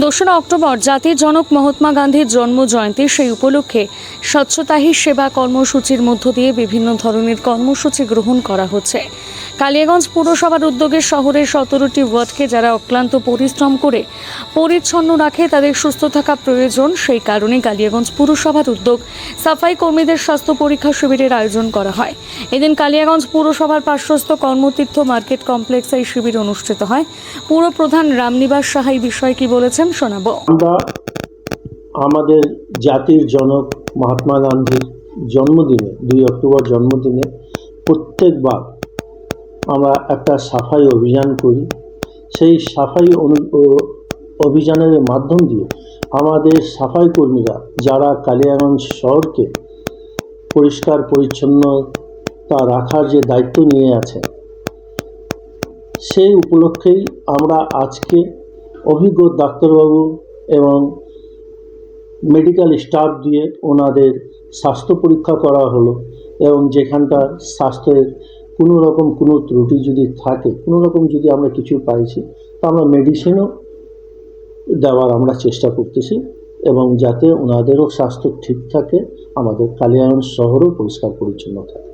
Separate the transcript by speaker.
Speaker 1: দোসরা অক্টোবর জাতির জনক মহাত্মা গান্ধীর জন্ম জয়ন্তী সেই উপলক্ষে স্বচ্ছতা হি সেবা কর্মসূচির মধ্য দিয়ে বিভিন্ন ধরনের কর্মসূচি গ্রহণ করা হচ্ছে। কালিয়াগঞ্জ পুরসভার উদ্যোগে শহরের সতেরোটি ওয়ার্ডকে যারা অক্লান্ত পরিশ্রম করে পরিচ্ছন্ন রাখে, তাদের সুস্থ থাকা প্রয়োজন। সেই কারণে কালিয়াগঞ্জ পুরসভার উদ্যোগ সাফাই কর্মীদের স্বাস্থ্য পরীক্ষা শিবিরের আয়োজন করা হয়। এদিন কালিয়াগঞ্জ পুরসভার পার্শ্বস্থ কর্মতীর্থ মার্কেট কমপ্লেক্সে এই শিবির অনুষ্ঠিত হয়। পুর প্রধান রামনিবাস সাহা এই বিষয়ে কি বলেছেন শোনাবো।
Speaker 2: আমরা আমাদের জাতির জনক মহাত্মা গান্ধীর জন্মদিনে, দুই অক্টোবর জন্মদিনে প্রত্যেকবার আমরা একটা সাফাই অভিযান করি। সেই সাফাই অভিযানের মাধ্যম দিয়ে আমাদের সাফাই কর্মীরা যারা কালিয়াগঞ্জ শহরকে পরিষ্কার, পরিচ্ছন্নতা রাখার যে দায়িত্ব নিয়ে আছে সেই উপলক্ষেই আমরা আজকে অভিজ্ঞ ডাক্তারবাবু এবং মেডিকেল স্টাফ দিয়ে ওনাদের স্বাস্থ্য পরীক্ষা করা হলো এবং যেখানটা স্বাস্থ্যের কোনো রকম কোনো ত্রুটি যদি থাকে, কোনো রকম যদি আমরা কিছু পাইছি, তা আমরা মেডিসিনও দেওয়ার আমরা চেষ্টা করতেছি এবং যাতে ওনাদেরও স্বাস্থ্য ঠিক থাকে, আমাদের কালিয়াগঞ্জ শহরও পরিষ্কার পরিচ্ছন্ন থাকে।